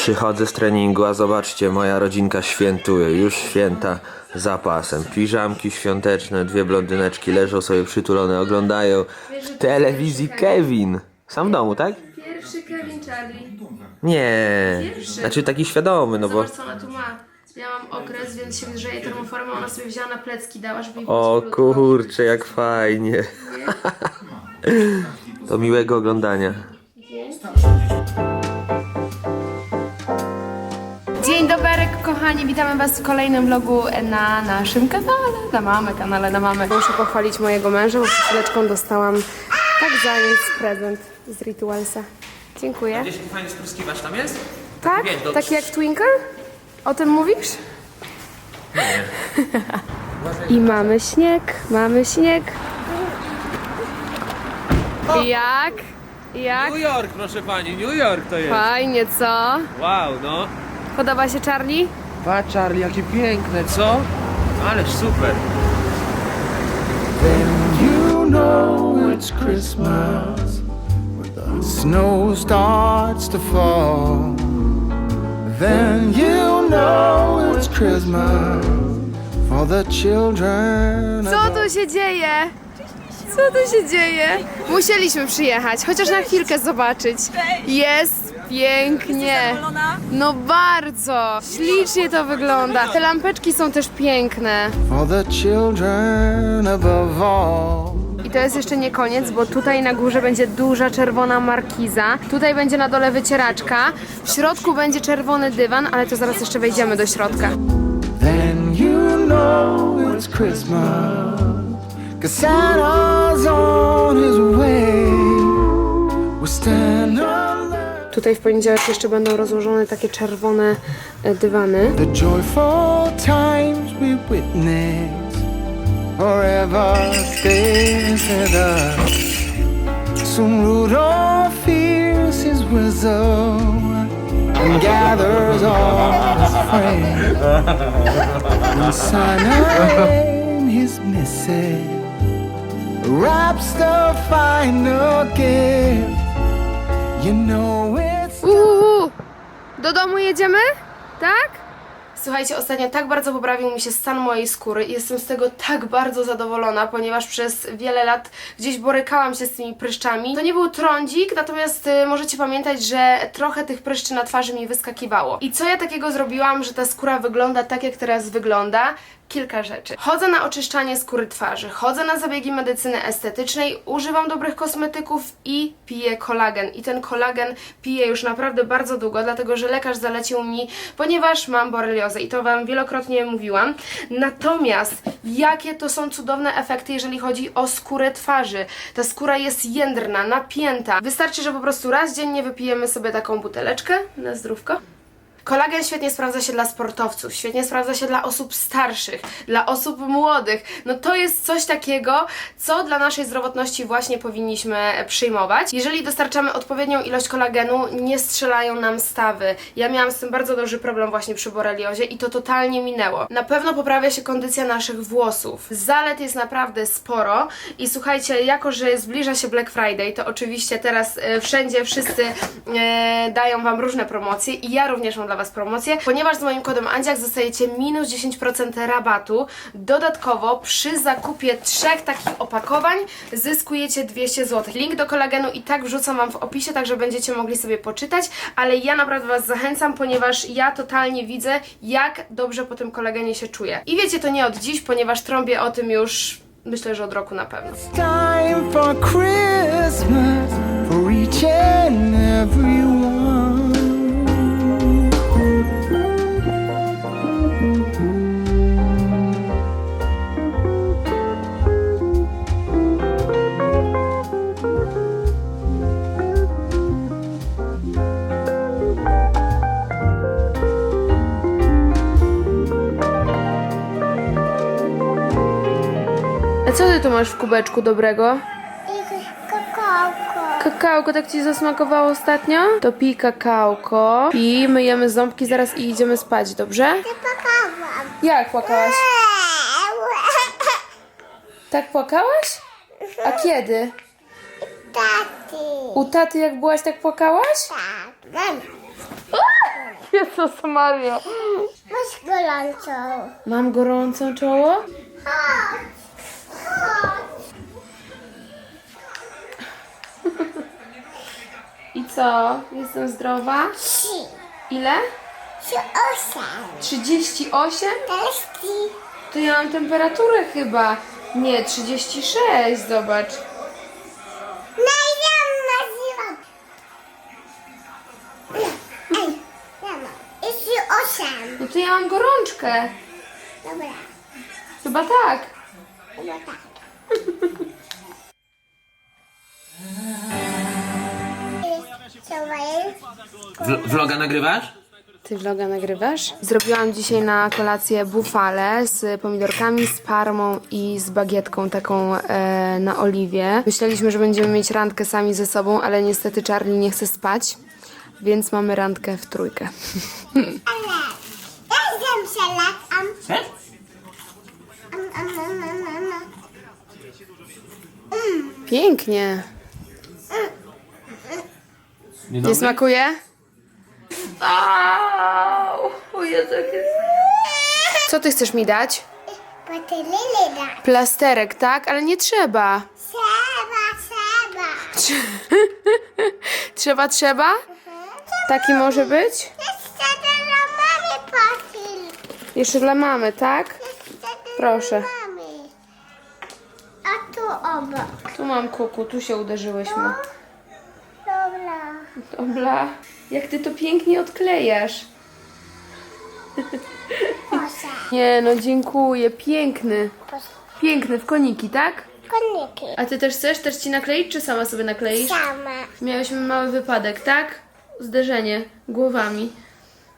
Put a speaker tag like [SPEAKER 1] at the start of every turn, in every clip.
[SPEAKER 1] Przychodzę z treningu, a zobaczcie, moja rodzinka świętuje. Już święta zapasem. Piżamki świąteczne, dwie blondyneczki leżą sobie przytulone, oglądają w telewizji Kevin. Sam w domu, tak?
[SPEAKER 2] Pierwszy Kevin Charlie.
[SPEAKER 1] Nie.
[SPEAKER 2] Pierwszy.
[SPEAKER 1] Znaczy taki świadomy, no bo...
[SPEAKER 2] Zobacz co ona tu ma. Ja mam okres, więc się grzeje termoformą, ona sobie wzięła na plecki, dała, żeby jej
[SPEAKER 1] O
[SPEAKER 2] było ciepło.
[SPEAKER 1] kurczę, jak fajnie. To miłego oglądania.
[SPEAKER 2] Kochani, witamy Was w kolejnym vlogu na naszym kanale, na mamy kanale, na mamy. Muszę pochwalić mojego męża, bo przed chwileczką dostałam tak za nic prezent z Ritualsa. Dziękuję.
[SPEAKER 1] Gdzieś fajny spryskiwacz tam jest?
[SPEAKER 2] Tak?
[SPEAKER 1] wiesz, do-
[SPEAKER 2] Taki jak Twinkle? O tym mówisz? I mamy śnieg, mamy śnieg. I jak? I jak?
[SPEAKER 1] New York, proszę pani, New York to jest.
[SPEAKER 2] Fajnie, co?
[SPEAKER 1] Wow, no.
[SPEAKER 2] Podoba się Charlie?
[SPEAKER 1] Patrz Charlie, jakie piękne, co? Ależ super.
[SPEAKER 3] You know it's Christmas when the snow starts to fall. Then you know it's Christmas for the children. of
[SPEAKER 2] Co tu się dzieje? Co tu się dzieje? Musieliśmy przyjechać, chociaż na chwilkę zobaczyć. Jest pięknie. No bardzo. Ślicznie to wygląda. Te lampeczki są też piękne.
[SPEAKER 3] For the children above all.
[SPEAKER 2] I to jest jeszcze nie koniec, bo tutaj na górze będzie duża czerwona markiza. Tutaj będzie na dole wycieraczka. W środku będzie czerwony dywan, ale to zaraz jeszcze wejdziemy do środka.
[SPEAKER 3] Then you know it's Christmas. Cause Santa's on his way. We stand alert.
[SPEAKER 2] Tutaj w poniedziałek jeszcze będą rozłożone takie czerwone e, dywany.
[SPEAKER 3] The joyful times we witness forever stays with us. Soon Rudolph fears his and gathers all his friends. And his missive wraps the final gift.
[SPEAKER 2] Uuu, do domu jedziemy? Tak? Słuchajcie, ostatnio tak bardzo poprawił mi się stan mojej skóry i jestem z tego tak bardzo zadowolona, ponieważ przez wiele lat gdzieś borykałam się z tymi pryszczami. To nie był trądzik, natomiast y, możecie pamiętać, że trochę tych pryszczy na twarzy mi wyskakiwało. I co ja takiego zrobiłam, że ta skóra wygląda tak, jak teraz wygląda? kilka rzeczy. Chodzę na oczyszczanie skóry twarzy, chodzę na zabiegi medycyny estetycznej, używam dobrych kosmetyków i piję kolagen. I ten kolagen piję już naprawdę bardzo długo, dlatego że lekarz zalecił mi, ponieważ mam boreliozę i to Wam wielokrotnie mówiłam. Natomiast jakie to są cudowne efekty, jeżeli chodzi o skórę twarzy. Ta skóra jest jędrna, napięta. Wystarczy, że po prostu raz dziennie wypijemy sobie taką buteleczkę na zdrówko. Kolagen świetnie sprawdza się dla sportowców, świetnie sprawdza się dla osób starszych, dla osób młodych. No to jest coś takiego, co dla naszej zdrowotności właśnie powinniśmy przyjmować. Jeżeli dostarczamy odpowiednią ilość kolagenu, nie strzelają nam stawy. Ja miałam z tym bardzo duży problem właśnie przy boreliozie i to totalnie minęło. Na pewno poprawia się kondycja naszych włosów. Zalet jest naprawdę sporo i słuchajcie, jako że zbliża się Black Friday, to oczywiście teraz e, wszędzie wszyscy e, dają Wam różne promocje i ja również mam dla Was promocję, ponieważ z moim kodem Andziak dostajecie minus 10% rabatu. Dodatkowo przy zakupie trzech takich opakowań zyskujecie 200 zł. Link do kolagenu i tak wrzucam Wam w opisie, także będziecie mogli sobie poczytać, ale ja naprawdę Was zachęcam, ponieważ ja totalnie widzę, jak dobrze po tym kolagenie się czuję. I wiecie to nie od dziś, ponieważ trąbię o tym już myślę, że od roku na pewno.
[SPEAKER 3] time for Christmas for each and every
[SPEAKER 2] A co ty tu masz w kubeczku dobrego?
[SPEAKER 4] Kakałko.
[SPEAKER 2] Kakałko tak ci zasmakowało ostatnio? To pij kakałko. Pij, myjemy ząbki zaraz i idziemy spać, dobrze?
[SPEAKER 4] Pakałam.
[SPEAKER 2] Jak płakałaś? Tak płakałaś? A kiedy?
[SPEAKER 4] Taty.
[SPEAKER 2] U taty jak byłaś tak płakałaś?
[SPEAKER 4] Tak.
[SPEAKER 2] Jezus Mario.
[SPEAKER 4] Masz gorącą.
[SPEAKER 2] Mam gorącą czoło?
[SPEAKER 4] Chodź.
[SPEAKER 2] I co? Jestem zdrowa?
[SPEAKER 4] Trzy.
[SPEAKER 2] Ile?
[SPEAKER 4] Trzy osiem.
[SPEAKER 2] 38?
[SPEAKER 4] Teraz ty.
[SPEAKER 2] To ja mam temperaturę chyba. Nie, 36, zobacz.
[SPEAKER 4] No i ja nazywam. Ej. I trzy osiem.
[SPEAKER 2] No to ja mam gorączkę.
[SPEAKER 4] Dobra.
[SPEAKER 2] Chyba tak.
[SPEAKER 4] Chyba tak. Jest?
[SPEAKER 1] vloga nagrywasz?
[SPEAKER 2] Ty vloga nagrywasz? Zrobiłam dzisiaj na kolację bufale z pomidorkami, z parmą i z bagietką taką e, na oliwie. Myśleliśmy, że będziemy mieć randkę sami ze sobą, ale niestety Charlie nie chce spać, więc mamy randkę w trójkę.
[SPEAKER 4] Ale. Ja zjem salak. Am.
[SPEAKER 2] Nie smakuje? Au, o Jezu, jak jest... Co ty chcesz mi dać?
[SPEAKER 4] Patylili da.
[SPEAKER 2] Plasterek, tak? Ale nie trzeba.
[SPEAKER 4] Trzeba, trzeba.
[SPEAKER 2] Trzeba, trzeba? Taki może być?
[SPEAKER 4] Jeszcze dla mamy patyl.
[SPEAKER 2] Jeszcze dla mamy, tak? Proszę.
[SPEAKER 4] mamy. A tu obok.
[SPEAKER 2] Tu mam kuku, tu się uderzyłyśmy.
[SPEAKER 4] Dobra.
[SPEAKER 2] Jak ty to pięknie odklejasz. Nie no, dziękuję. Piękny. Piękny, w koniki, tak?
[SPEAKER 4] Koniki.
[SPEAKER 2] A ty też chcesz? Też ci nakleić, czy sama sobie nakleisz?
[SPEAKER 4] Sama.
[SPEAKER 2] Miałyśmy mały wypadek, tak? Zderzenie głowami.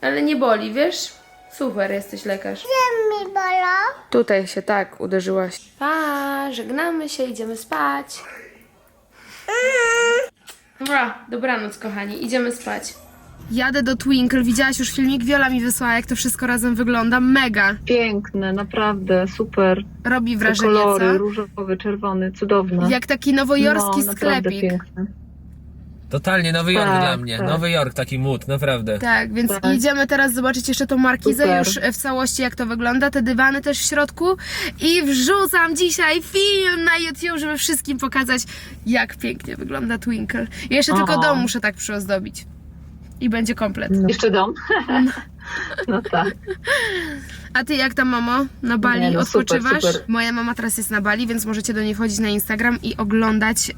[SPEAKER 2] Ale nie boli, wiesz? Super, jesteś lekarz.
[SPEAKER 4] Gdzie mi bolą?
[SPEAKER 2] Tutaj się tak uderzyłaś. Pa, żegnamy się, idziemy spać. Dobra, dobranoc kochani, idziemy spać. Jadę do Twinkle, widziałaś już filmik? Wiola mi wysłała, jak to wszystko razem wygląda. Mega.
[SPEAKER 5] Piękne, naprawdę, super.
[SPEAKER 2] Robi
[SPEAKER 5] Te
[SPEAKER 2] wrażenie,
[SPEAKER 5] kolory,
[SPEAKER 2] co?
[SPEAKER 5] różowy, czerwony, cudowne.
[SPEAKER 2] Jak taki nowojorski
[SPEAKER 5] no, naprawdę
[SPEAKER 2] sklepik.
[SPEAKER 5] piękne.
[SPEAKER 1] Totalnie Nowy Jork
[SPEAKER 5] Tak,
[SPEAKER 1] dla mnie.
[SPEAKER 5] tak.
[SPEAKER 1] Nowy Jork, taki mód, naprawdę.
[SPEAKER 2] Tak, więc
[SPEAKER 5] Tak.
[SPEAKER 2] idziemy teraz zobaczyć jeszcze tą markizę
[SPEAKER 5] Super.
[SPEAKER 2] już w całości, jak to wygląda, te dywany też w środku i wrzucam dzisiaj film na YouTube, żeby wszystkim pokazać, jak pięknie wygląda Twinkle. Ja jeszcze tylko
[SPEAKER 5] O.
[SPEAKER 2] dom muszę tak przyozdobić. I będzie komplet.
[SPEAKER 5] Jeszcze dom? no tak.
[SPEAKER 2] A ty jak tam, mamo? Na Bali
[SPEAKER 5] Nie, no super,
[SPEAKER 2] odpoczywasz?
[SPEAKER 5] super.
[SPEAKER 2] Moja mama teraz jest na Bali, więc możecie do niej wchodzić na Instagram i oglądać y,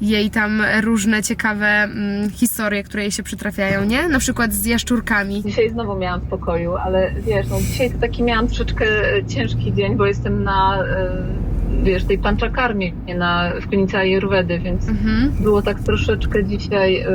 [SPEAKER 2] jej tam różne ciekawe mm, historie, które jej się przytrafiają, nie? Na przykład z jaszczurkami.
[SPEAKER 5] Dzisiaj znowu miałam w pokoju, ale wiesz, no dzisiaj to taki miałam troszeczkę e, ciężki dzień, bo jestem na, e, wiesz, tej panczakarmie na, w klinice Ayurvedy, więc
[SPEAKER 2] Mhm,
[SPEAKER 5] było tak troszeczkę dzisiaj e,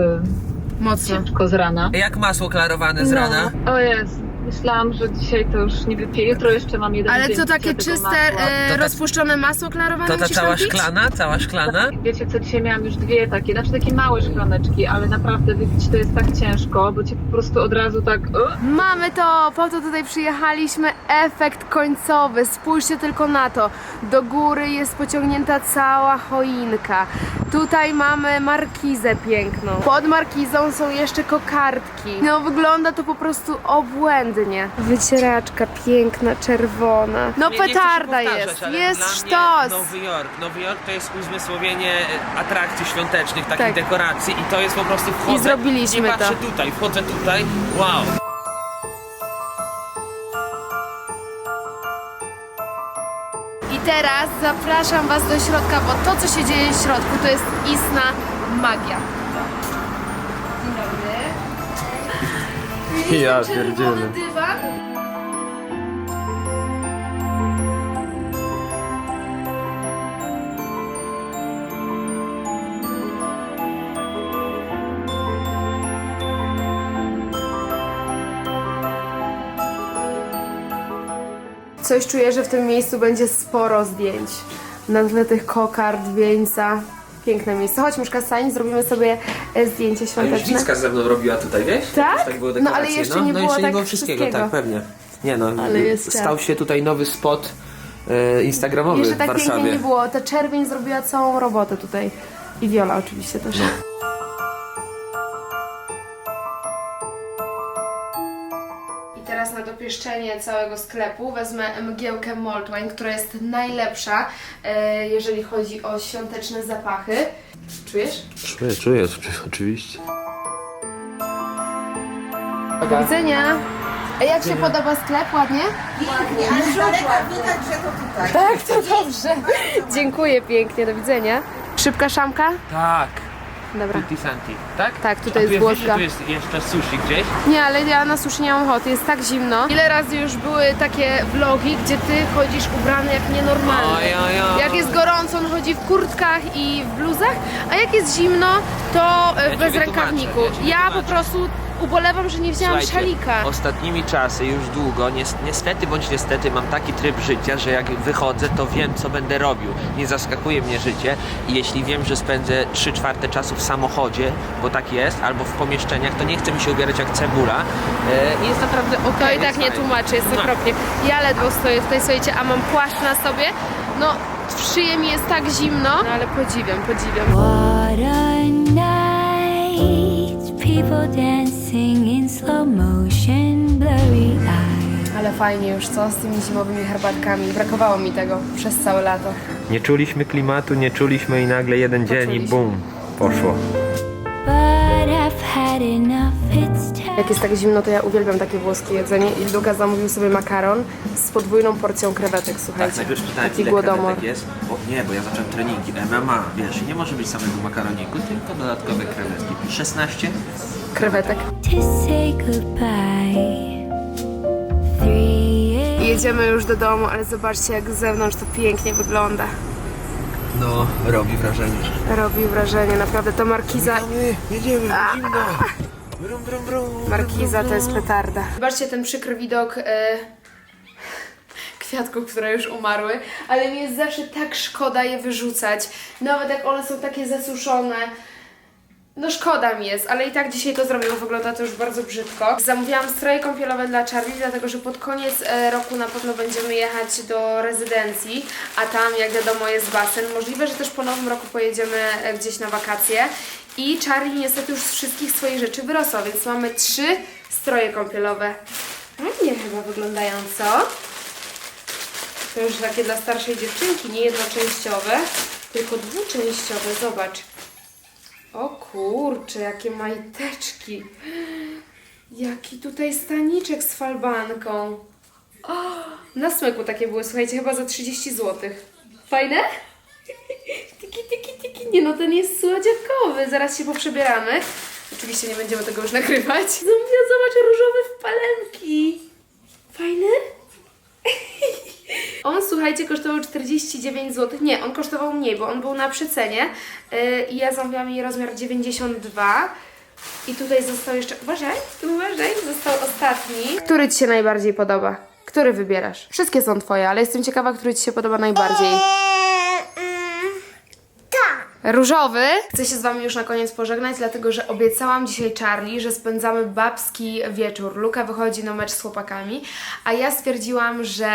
[SPEAKER 2] mocno.
[SPEAKER 5] ciężko z rana.
[SPEAKER 1] Jak masło klarowane z rana?
[SPEAKER 5] No, o jest. Myślałam, że dzisiaj to już nie wypiję. Jutro jeszcze mam jeden
[SPEAKER 2] Ale
[SPEAKER 5] dzień
[SPEAKER 2] co, takie
[SPEAKER 5] tego
[SPEAKER 2] czyste,
[SPEAKER 5] masła.
[SPEAKER 2] e,
[SPEAKER 1] To
[SPEAKER 2] rozpuszczone masło klarowane
[SPEAKER 1] To ta
[SPEAKER 2] musisz
[SPEAKER 1] cała
[SPEAKER 2] pić?
[SPEAKER 1] szklana? Cała szklana?
[SPEAKER 5] Wiecie co, dzisiaj miałam już dwie takie, znaczy takie małe szklaneczki, ale naprawdę wypić to jest tak ciężko, bo cię po prostu od razu tak... O!
[SPEAKER 2] Mamy to! Po to tutaj przyjechaliśmy. Efekt końcowy. Spójrzcie tylko na to. Do góry jest pociągnięta cała choinka. Tutaj mamy markizę piękną. Pod markizą są jeszcze kokardki. No wygląda to po prostu obłędnie. Wycieraczka piękna, czerwona. No
[SPEAKER 1] Nie- nie
[SPEAKER 2] petarda
[SPEAKER 1] powtarzać,
[SPEAKER 2] jest. Jest sztos.
[SPEAKER 1] Nowy Jork. Nowy Jork to jest uzmysłowienie e, atrakcji świątecznych, takich
[SPEAKER 2] Tak.
[SPEAKER 1] dekoracji i to jest po prostu wchodzę.
[SPEAKER 2] I zrobiliśmy
[SPEAKER 1] nie patrzę
[SPEAKER 2] to.
[SPEAKER 1] tutaj, wchodzę tutaj. Wow.
[SPEAKER 2] I teraz zapraszam Was do środka, bo to, co się dzieje w środku, to jest istna magia. Dzień dobry.
[SPEAKER 3] Ja
[SPEAKER 2] czerwony
[SPEAKER 3] pierdzielę.
[SPEAKER 2] dywan? Coś czuję, że w tym miejscu będzie sporo zdjęć. Na tle tych kokard, wieńca. Piękne miejsce. Chodź, Mieszka, stań, zrobimy sobie e, zdjęcie świąteczne.
[SPEAKER 1] ze mną robiła tutaj, wiesz?
[SPEAKER 2] Tak?
[SPEAKER 1] Tak było
[SPEAKER 2] No, ale
[SPEAKER 1] dekoracje,
[SPEAKER 2] jeszcze nie
[SPEAKER 1] no,
[SPEAKER 2] było
[SPEAKER 1] jeszcze
[SPEAKER 2] tak
[SPEAKER 1] nie było wszystkiego,
[SPEAKER 2] wszystkiego.
[SPEAKER 1] tak, pewnie. Nie no,
[SPEAKER 2] Ale jest
[SPEAKER 1] stał się tutaj nowy spot e, instagramowy
[SPEAKER 2] Jeszcze
[SPEAKER 1] w
[SPEAKER 2] tak pięknie
[SPEAKER 1] Warszawie.
[SPEAKER 2] nie było. Ta czerwień zrobiła całą robotę tutaj. I Viola oczywiście też. Dopieszczenie całego sklepu wezmę mgiełkę Moltwine, która jest najlepsza, e, jeżeli chodzi o świąteczne zapachy. Czujesz?
[SPEAKER 1] Czuję, czuję, oczywiście.
[SPEAKER 2] Do widzenia. A jak się podoba sklep? Ładnie?
[SPEAKER 6] Ale z daleka widać, że to tutaj.
[SPEAKER 2] Tak, to dobrze. Dziękuję pięknie, do widzenia. Szybka szamka?
[SPEAKER 7] Tak,
[SPEAKER 2] Dobra.
[SPEAKER 7] Tutti Santi, tak?
[SPEAKER 2] Tak, tutaj
[SPEAKER 7] A tu
[SPEAKER 2] jest Włoska.
[SPEAKER 7] tu jest jeszcze sushi gdzieś?
[SPEAKER 2] Nie, ale ja na sushi nie mam ochoty, jest tak zimno. Ile razy już były takie vlogi, gdzie ty chodzisz ubrany jak nienormalny.
[SPEAKER 7] Oj, oj, oj.
[SPEAKER 2] Jak jest gorąco, on chodzi w kurtkach i w bluzach, a jak jest zimno, to e,
[SPEAKER 7] ci
[SPEAKER 2] bez rękawniku.
[SPEAKER 7] ja
[SPEAKER 2] Ja, po prostu ubolewam, że nie wzięłam
[SPEAKER 7] Słuchajcie,
[SPEAKER 2] szalika.
[SPEAKER 7] ostatnimi czasy już długo, nies- niestety bądź niestety mam taki tryb życia, że jak wychodzę, to wiem co będę robił. Nie zaskakuje mnie życie i jeśli wiem, że spędzę 3 czwarte czasu w samochodzie, bo tak jest, albo w pomieszczeniach, to nie chcę mi się ubierać jak cebula e, i jest naprawdę okej.
[SPEAKER 2] To i tak nie
[SPEAKER 7] fajnie.
[SPEAKER 2] tłumaczy, jest
[SPEAKER 7] No.
[SPEAKER 2] okropnie. Ja ledwo stoję tutaj, słuchajcie, a mam płaszcz na sobie. No, w szyję mi jest tak zimno, no, ale podziwiam, podziwiam.
[SPEAKER 8] What a night, people dancing in slow motion, blurry eyes.
[SPEAKER 2] Ale fajnie już, co? Z tymi zimowymi herbatkami. Brakowało mi tego przez całe lato.
[SPEAKER 1] Nie czuliśmy klimatu, nie czuliśmy i nagle jeden dzień i
[SPEAKER 2] Poczuliśmy.
[SPEAKER 1] bum, poszło.
[SPEAKER 8] But I've had enough, it's time.
[SPEAKER 2] Jak jest tak zimno, to ja uwielbiam takie włoskie jedzenie i Luka zamówił sobie makaron z podwójną porcją krewetek,
[SPEAKER 7] Tak,
[SPEAKER 2] słuchajcie.
[SPEAKER 7] najpierw pytałem,
[SPEAKER 2] Taki
[SPEAKER 7] ile
[SPEAKER 2] głodomor.
[SPEAKER 7] krewetek jest, bo nie, bo ja zacząłem treningi MMA, wiesz, nie może być samego makaroniku, tylko dodatkowe krewetki. 16?
[SPEAKER 2] Krewetek. Jedziemy już do domu, ale zobaczcie jak z zewnątrz to pięknie wygląda.
[SPEAKER 7] No, robi wrażenie.
[SPEAKER 2] Robi wrażenie, naprawdę. To markiza...
[SPEAKER 1] Jedziemy, zimno. Brum, brum, brum.
[SPEAKER 2] Markiza to jest petarda. Zobaczcie ten przykry widok e, kwiatków, które już umarły, ale mi jest zawsze tak szkoda je wyrzucać. Nawet jak one są takie zasuszone. No szkoda mi jest, ale i tak dzisiaj to zrobię, bo wygląda to już bardzo brzydko. Zamówiłam stroje kąpielowe dla Charlie, dlatego że pod koniec e, roku na pewno będziemy jechać do rezydencji, a tam jak wiadomo jest basen. Możliwe, że też po nowym roku pojedziemy e, gdzieś na wakacje. I Charlie niestety już z wszystkich swoich rzeczy wyrosła, więc mamy trzy stroje kąpielowe. Fajnie chyba wyglądają, co? To już takie dla starszej dziewczynki, nie jednoczęściowe, tylko dwuczęściowe, zobacz. O kurczę, jakie majteczki. Jaki tutaj staniczek z falbanką. O, na smyku takie były, słuchajcie, chyba za 30 zł. Fajne? Tiki, tiki, tiki. Nie no, ten jest słodziakowy. Zaraz się poprzebieramy. Oczywiście nie będziemy tego już nagrywać. Zobacz, różowe wpalenki. Fajny? On, słuchajcie, kosztował 49 zł. Nie, on kosztował mniej, bo on był na przecenie. Yy, I ja zamówiłam jej rozmiar 92. I tutaj został jeszcze. Uważaj, uważaj, został ostatni. Który Ci się najbardziej podoba? Który wybierasz? Wszystkie są Twoje, ale jestem ciekawa, który Ci się podoba najbardziej. Różowy. Chcę się z Wami już na koniec pożegnać, dlatego że obiecałam dzisiaj Charlie, że spędzamy babski wieczór. Luka wychodzi na mecz z chłopakami, a ja stwierdziłam, że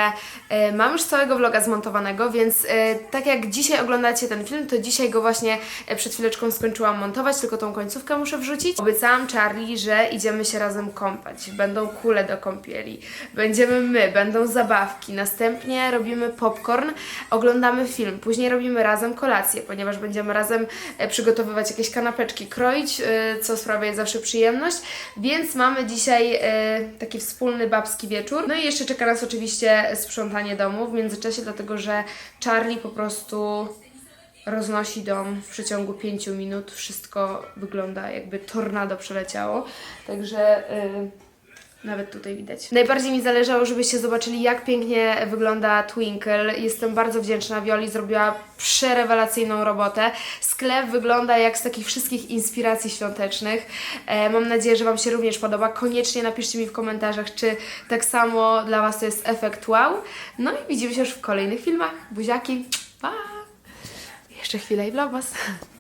[SPEAKER 2] e, mam już całego vloga zmontowanego, więc e, tak jak dzisiaj oglądacie ten film, to dzisiaj go właśnie e, przed chwileczką skończyłam montować, tylko tą końcówkę muszę wrzucić. Obiecałam Charlie, że idziemy się razem kąpać. Będą kule do kąpieli, będziemy my, będą zabawki, następnie robimy popcorn, oglądamy film, później robimy razem kolację, ponieważ będziemy razem e, przygotowywać jakieś kanapeczki, kroić, e, co sprawia zawsze przyjemność, więc mamy dzisiaj e, taki wspólny babski wieczór. No i jeszcze czeka nas oczywiście sprzątanie domu w międzyczasie, dlatego że Charlie po prostu roznosi dom w przeciągu 5 minut. Wszystko wygląda jakby tornado przeleciało. Także nawet tutaj widać. Najbardziej mi zależało, żebyście zobaczyli, jak pięknie wygląda Twinkle. Jestem bardzo wdzięczna Wioli, zrobiła przerewelacyjną robotę. Sklep wygląda jak z takich wszystkich inspiracji świątecznych. E, mam nadzieję, że Wam się również podoba. Koniecznie napiszcie mi w komentarzach, czy tak samo dla Was to jest efekt wow. No i widzimy się już w kolejnych filmach. Buziaki, pa! Jeszcze chwilę i vlogmas.